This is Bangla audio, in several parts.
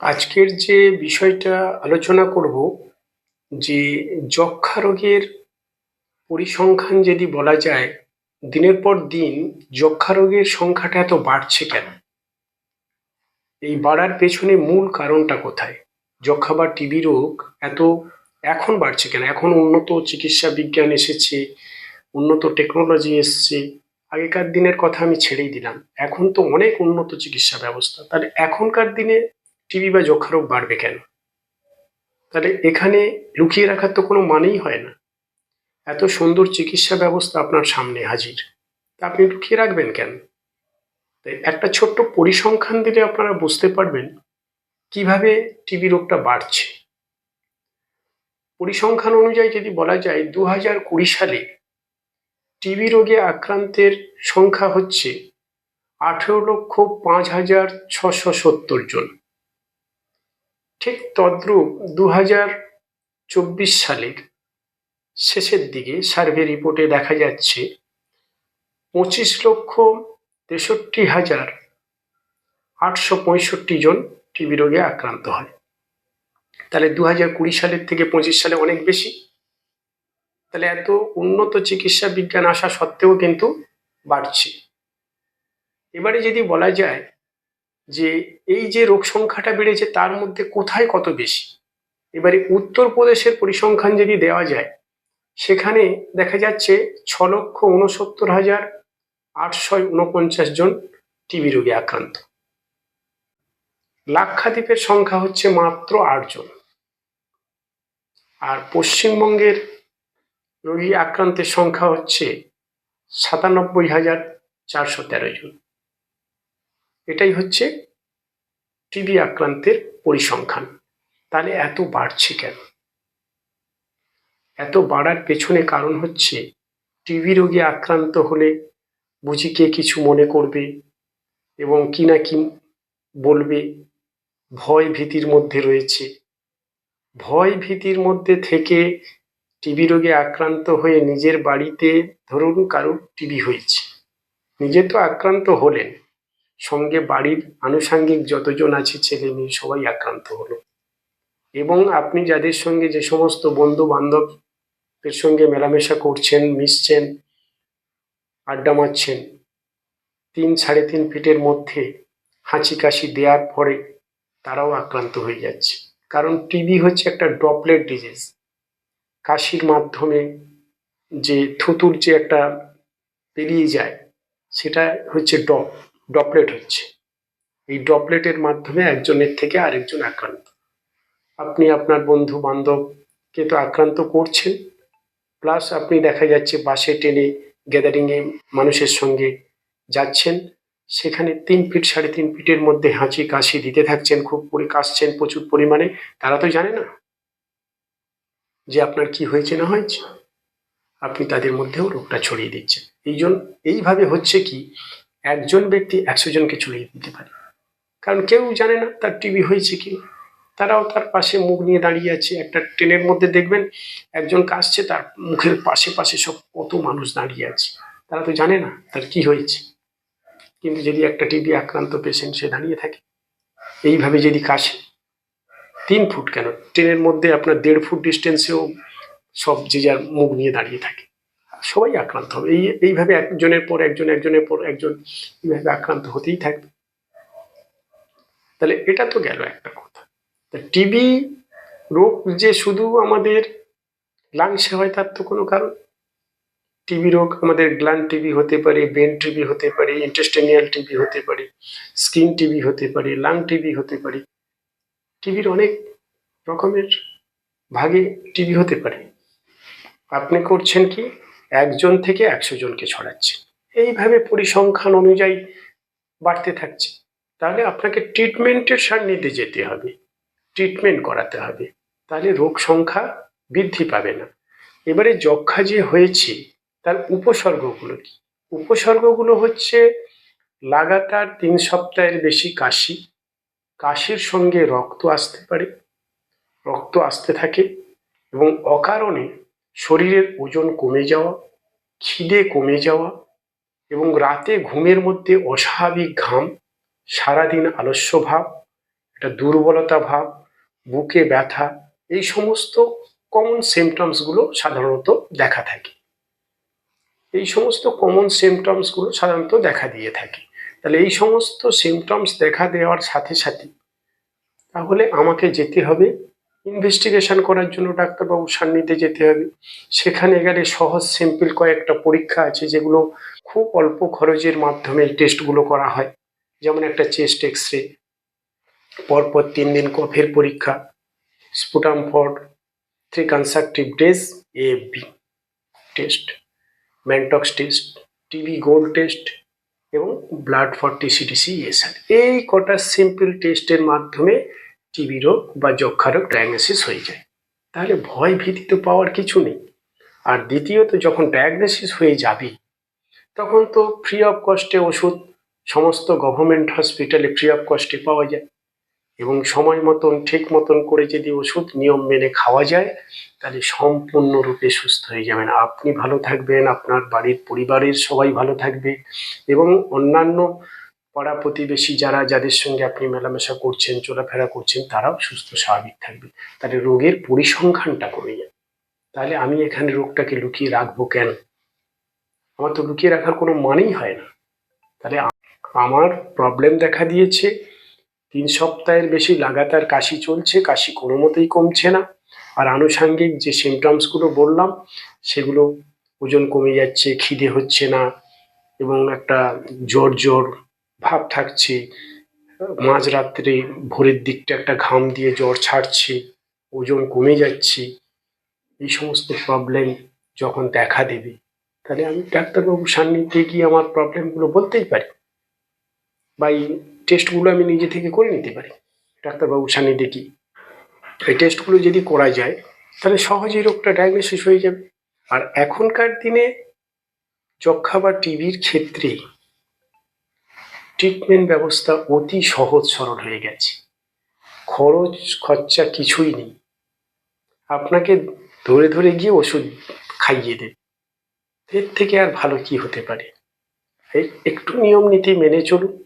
আজকের যে বিষয়টা আলোচনা করব, যে যক্ষ্মা রোগের পরিসংখ্যান যদি বলা যায়, দিনের পর দিন যক্ষ্মা রোগের সংখ্যাটা এত বাড়ছে কেন? এই বাড়ার পেছনে মূল কারণটা কোথায়? যক্ষা বা টিবি রোগ এত এখন বাড়ছে কেন? এখন উন্নত চিকিৎসা বিজ্ঞান এসেছে, উন্নত টেকনোলজি এসছে, আগেকার দিনের কথা আমি ছেড়েই দিলাম। এখন তো অনেক উন্নত চিকিৎসা ব্যবস্থা। তাহলে এখনকার দিনে টিবি বা যক্ষা রোগ বাড়বে কেন? তাহলে এখানে লুকিয়ে রাখার তো কোনো মানেই হয় না। এত সুন্দর চিকিৎসা ব্যবস্থা আপনার সামনে হাজির। তা আপনি লুকিয়ে রাখবেন কেন? তাই একটা ছোট্ট পরিসংখ্যান দিলে আপনারা বুঝতে পারবেন কীভাবে টিবি রোগটা বাড়ছে। পরিসংখ্যান অনুযায়ী যদি বলা যায় দু হাজার কুড়ি সালে টিবি রোগে আক্রান্তের সংখ্যা হচ্ছে আঠেরো লক্ষ পাঁচ হাজার ছশো সত্তর জন। ঠিক তদ্রূপ দু চব্বিশ সালের শেষের দিকে সার্ভে রিপোর্টে দেখা যাচ্ছে পঁচিশ লক্ষ তেষট্টি হাজার আটশো পঁয়ষট্টি জন টিবি রোগে আক্রান্ত হয়। তাহলে দু হাজার কুড়ি সালের থেকে পঁচিশ সালে অনেক বেশি। তাহলে এত উন্নত চিকিৎসা বিজ্ঞান আসা সত্ত্বেও কিন্তু বাড়ছে। এবারে যদি বলা যায় যে এই যে রোগ সংখ্যাটা বেড়েছে তার মধ্যে কোথায় কত বেশি? এবারে উত্তরপ্রদেশের পরিসংখ্যান যদি দেওয়া যায়, সেখানে দেখা যাচ্ছে ছ লক্ষ উনসত্তর হাজার আটশো উনপঞ্চাশ জন টিবি রোগে আক্রান্ত। লাক্ষাদ্বীপের সংখ্যা হচ্ছে মাত্র আটজন আর পশ্চিমবঙ্গের রোগী আক্রান্তের সংখ্যা হচ্ছে সাতানব্বই হাজার চারশো তেরো জন। এটাই হচ্ছে টিবি আক্রান্তের পরিসংখ্যান। তাহলে এত বাড়ছে কেন? এত বাড়ার পেছনে কারণ হচ্ছে টিবি রোগে আক্রান্ত হলে বুঝি কে কিছু মনে করবে এবং কি না কি বলবে? ভয় ভীতির মধ্যে রয়েছে। ভয় ভীতির মধ্যে থেকে টিবি রোগে আক্রান্ত হয়ে নিজের বাড়িতে ধরুন কারোর টিবি হয়েছে। নিজে তো আক্রান্ত হলেন। সঙ্গে বাড়ির আনুষাঙ্গিক যতজন আছে ছেলে মেয়ে সবাই আক্রান্ত হলো। এবং আপনি যাদের সঙ্গে যে সমস্ত বন্ধু বান্ধবের সঙ্গে মেলামেশা করছেন, মিশছেন, আড্ডা মারছেন, তিন সাড়ে তিন ফিটের মধ্যে হাঁচি কাশি দেওয়ার পরে তারাও আক্রান্ত হয়ে যাচ্ছে। কারণ টিবি হচ্ছে একটা ড্রপলেট ডিজিজ। কাশির মাধ্যমে যে থুতুর যে একটা পেরিয়ে যায়, সেটা হচ্ছে ডপ ডপলেট হচ্ছে। এই ডপলেটের মাধ্যমে একজনের থেকে আরেকজন আক্রান্ত। আপনি আপনার বন্ধু বান্ধবকে তো আক্রান্ত করছেন প্লাস আপনি দেখা যাচ্ছে বাসে, ট্রেনে গ্যাদারিংয়ে মানুষের সঙ্গে যাচ্ছেন, সেখানে তিন ফিট সাড়ে তিন ফিটের মধ্যে হাঁচি, কাশি দিতে থাকছেন, খুব করে কাশছেন প্রচুর পরিমাণে, তারা তো জানে না যে আপনার কি হয়েছে, না হয়েছে। আপনি তাদের মধ্যেও রোগটা ছড়িয়ে দিচ্ছেন। এই জন্য এইভাবে হচ্ছে কি একজন ব্যক্তি একশো জনকে ছড়িয়ে দিতে পারে। কারণ কেউ জানে না তার টিভি হয়েছে কি তারাও তার পাশে মুখ নিয়ে দাঁড়িয়ে আছে। একটা ট্রেনের মধ্যে দেখবেন একজন কাশছে, তার মুখের পাশে পাশে সব কত মানুষ দাঁড়িয়ে আছে। তারা তো জানে না তার কি হয়েছে। কিন্তু যদি একটা টিবি আক্রান্ত পেশেন্ট সে দাঁড়িয়ে থাকে, এইভাবে যদি কাশে, তিন ফুট কেন? ট্রেনের মধ্যে আপনার দেড় ফুট ডিস্টেন্সেও সব যে যার মুখ নিয়ে দাঁড়িয়ে থাকে। সবাই আক্রান্ত হবে। এই, এইভাবে একজনের পর একজন, একজনের পর একজন এইভাবে আক্রান্ত হতেই থাকবে। তাহলে এটা তো গেল একটা কথা। টিবি রোগ যে শুধু আমাদের লাংসে হয়, তার তো কোনো কারণ? টিবি রোগ আমাদের গ্ল্যান্ড টিবি হতে পারে বেন টিবি হতে পারে ইন্টেস্টেনিয়াল টিবি হতে পারে স্কিন টিবি হতে পারে লাং টিবি হতে পারে। টিবির অনেক রকমের ভাগে টিবি হতে পারে। আপনি করছেন কি? একজন থেকে একশো জনকে ছড়াচ্ছে। এইভাবে পরিসংখ্যান অনুযায়ী বাড়তে থাকছে। তাহলে আপনাকে ট্রিটমেন্টের সান্নিধ্যে যেতে হবে ট্রিটমেন্ট করাতে হবে। তাহলে রোগ সংখ্যা বৃদ্ধি পাবে না। এবারে যক্ষা যে হয়েছে, তার উপসর্গগুলো কি? উপসর্গগুলো হচ্ছে লাগাতার তিন সপ্তাহের বেশি কাশি। কাশির সঙ্গে রক্ত আসতে পারে, রক্ত আসতে থাকে এবং অকারণে শরীরের ওজন কমে যাওয়া, খিদে কমে যাওয়া এবং রাতে ঘুমের মধ্যে অস্বাভাবিক ঘাম, সারাদিন আলস্য ভাব, একটা দুর্বলতা ভাব, বুকে ব্যথা এই সমস্ত কমন সিমটমসগুলো সাধারণত দেখা থাকে। এই সমস্ত কমন সিমটমসগুলো সাধারণত দেখা দিয়ে থাকে। তাহলে এই সমস্ত সিমটমস দেখা দেওয়ার সাথে সাথে তাহলে আমাকে যেতে হবে ইনভেস্টিগেশন করার জন্য ডাক্তারবাবুর সান্নিধ্যে যেতে হবে। সেখানে গেলে সহজ সিম্পল কয়েকটা পরীক্ষা আছে যেগুলো খুব অল্প খরচের মাধ্যমে টেস্টগুলো করা হয়। যেমন একটা চেস্ট এক্স রে পরপর তিন দিন কফের পরীক্ষা sputum for three consecutive days AFB test Mantoux test TB gold test এবং blood for TC DC ESR এই কটা সিম্পল টেস্টের মাধ্যমে টিবি রোগ বা যক্ষা রোগ ডায়াগনোসিস হয়ে যায়। তাহলে ভয় ভীতি তো পাওয়ার কিছু নেই। আর দ্বিতীয়ত, যখন ডায়াগনোসিস হয়ে যাবে, তখন তো ফ্রি অফ কস্টে ওষুধ, সমস্ত গভর্নমেন্ট হসপিটালে ফ্রি অফ কস্টে পাওয়া যায়। এবং সময় মতন, ঠিক মতন করে যদি ওষুধ নিয়ম মেনে খাওয়া যায়, তাহলে সম্পূর্ণরূপে সুস্থ হয়ে যাবেন। আপনি ভালো থাকবেন, আপনার বাড়ির পরিবারের সবাই ভালো থাকবে এবং অন্যান্য পাড়া প্রতিবেশী যারা, যাদের সঙ্গে আপনি মেলামেশা করছেন, চলাফেরা করছেন, তারাও সুস্থ, স্বাভাবিক থাকবে। তাহলে রোগের পরিসংখ্যানটা কমে যাবে। তাহলে আমি এখানে রোগটাকে লুকিয়ে রাখব কেন? আমার তো লুকিয়ে রাখার কোনো মানেই হয় না। তাহলে আমার প্রবলেম দেখা দিয়েছে। তিন সপ্তাহের বেশি লাগাতার কাশি চলছে, কাশি কোনো মতেই কমছে না। আর আনুষাঙ্গিক যে সিমটমসগুলো বললাম, সেগুলো ওজন কমে যাচ্ছে, খিদে হচ্ছে না এবং একটা জ্বর জ্বর ভাব থাকছে। মাঝরাত্রে ভোরের দিকটা একটা ঘাম দিয়ে জ্বর ছাড়ছে, ওজন কমে যাচ্ছে। এই সমস্ত প্রবলেম যখন দেখা দেবে, তাহলে আমি ডাক্তারবাবুর সান্নিধ্যে গিয়ে আমার প্রবলেমগুলো বলতেই পারি বা এই টেস্টগুলো আমি নিজে থেকে করে নিতে পারি ডাক্তারবাবুর সান্নিধ্যে গিয়ে। এই টেস্টগুলো যদি করা যায়, তাহলে সহজেই রোগটা ডায়াগনোসিস হয়ে যাবে। আর এখনকার দিনে যক্ষা বা টিভির ক্ষেত্রে ট্রিটমেন্ট ব্যবস্থা অতি সহজ সরল হয়ে গেছে। খরচ, খরচা কিছুই নেই। আপনাকে ধরে ধরে গিয়ে ওষুধ খাইয়ে দেবে। এর থেকে আর ভালো কি হতে পারে? এই একটু নিয়ম নীতি মেনে চলুন।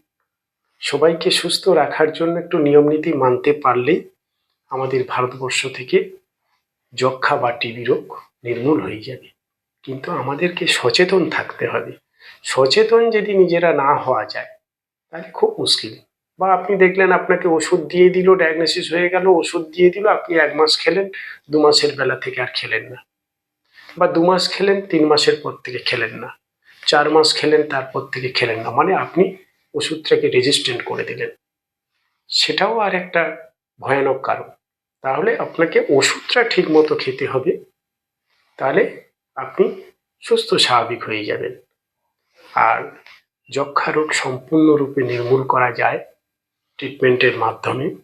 সবাইকে সুস্থ রাখার জন্য একটু নিয়ম নীতি মানতে পারলেই আমাদের ভারতবর্ষ থেকে যক্ষা বা টিবি রোগ নির্মূল হয়ে যাবে। কিন্তু আমাদেরকে সচেতন থাকতে হবে। সচেতন যদি নিজেরা না হওয়া যায় তাহলে খুব মুশকিল। বা আপনি দেখলেন আপনাকে ওষুধ দিয়ে দিল ডায়াগনোসিস হয়ে গেল, ওষুধ দিয়ে দিল, আপনি এক মাস খেলেন, দু মাসের বেলা থেকে আর খেলেন না। বা দু মাস খেলেন, তিন মাসের পর থেকে খেলেন না। চার মাস খেলেন, তারপর থেকে খেলেন না। মানে আপনি ওষুধটাকে রেজিস্ট্যান্ট করে দিলেন। সেটাও আর একটা ভয়ানক কারণ। তাহলে আপনাকে ওষুধটা ঠিক মতো খেতে হবে। তাহলে আপনি সুস্থ, স্বাভাবিক হয়ে যাবেন। আর যক্ষা রোগ সম্পূর্ণরূপে নির্মূল করা যায় ট্রিটমেন্টের মাধ্যমে।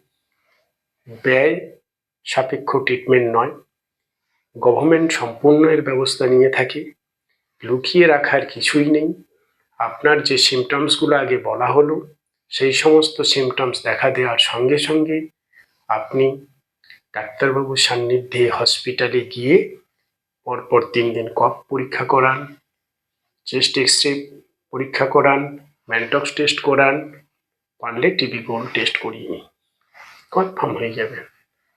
ব্যয় সাপেক্ষ ট্রিটমেন্ট নয়। গভর্নমেন্ট সম্পূর্ণ এর ব্যবস্থা নিয়ে থাকে। লুকিয়ে রাখার কিছুই নেই। আপনার যে সিমটমসগুলো আগে বলা হলো, সেই সমস্ত সিমটমস দেখা দেওয়ার সঙ্গে সঙ্গে আপনি ডাক্তারবাবুর সান্নিধ্যে হসপিটালে গিয়ে পরপর তিন দিন কফ পরীক্ষা করান চেস্ট এক্স রে পরীক্ষা করান, ম্যানটক্স টেস্ট করান, পারলে টিবি গোল্ড টেস্ট করিয়ে নিন। কনফার্ম হয়ে যাবে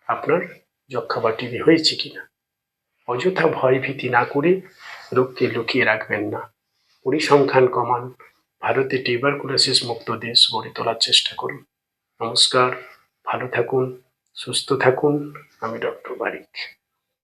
আপনার যক্ষা বা টিবি হয়েছে কিনা। অযথা ভয় ভীতি না করে রোগকে লুকিয়ে রাখবেন না। পরিসংখ্যান কমান, ভারতে টিউবারকুলোসিস মুক্ত দেশ গড়ে তোলার চেষ্টা করুন। নমস্কার, ভালো থাকুন, সুস্থ থাকুন। আমি ডক্টর বারিক।